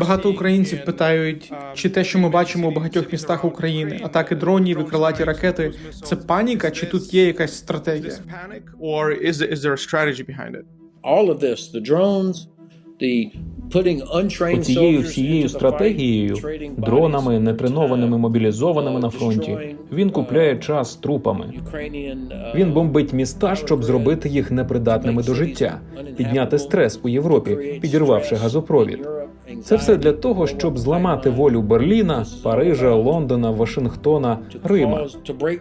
Багато seeing українців питають, um, чи те, що ми бачимо у багатьох містах України, атаки дронів і крилаті ракети, це паніка, чи тут є якась стратегія? all of this the drones the putting untrained Цією всією стратегією, дронами, нетренованими, uh, мобілізованими на фронті, він купляє час трупами. Uh, Він бомбить міста, щоб зробити їх непридатними до життя, підняти стрес у Європі, підірвавши газопровід. Це все для того, щоб зламати волю Берліна, Парижа, Лондона, Вашингтона, Рима. cause- to break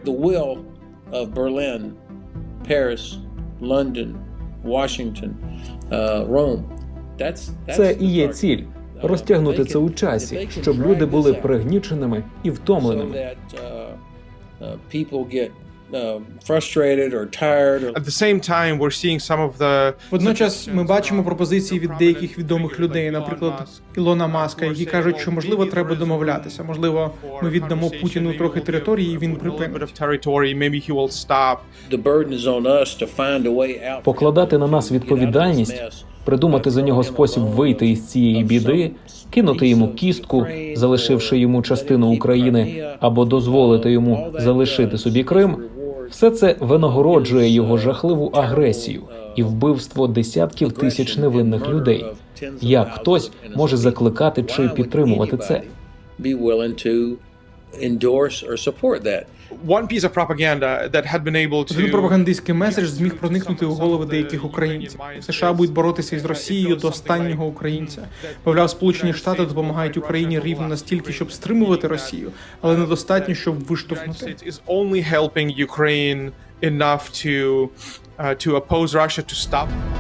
Це і є ціль розтягнути це у часі, щоб люди були пригніченими і втомленими. uh, uh, the Водночас ми бачимо пропозиції від деяких відомих людей, наприклад, Ілона Маска, які кажуть, що можливо треба домовлятися. Можливо, ми віддамо Путіну трохи території, і він припинить. Покладати на нас відповідальність, придумати за нього спосіб вийти із цієї біди, кинути йому кістку, залишивши йому частину України, або дозволити йому залишити собі Крим. Все це винагороджує його жахливу агресію і вбивство десятків тисяч невинних людей. Як хтось може закликати чи підтримувати це? Endorse or support that. One piece of propaganda that had been able Один to пропагандистський меседж зміг проникнути у голови деяких українців. США будуть боротися із Росією до останнього українця. Мовляв, Сполучені Штати допомагають Україні рівно настільки, щоб стримувати Росію, але недостатньо, щоб виштовхнути. States is only helping Ukraine enough to uh, to oppose Russia to stop.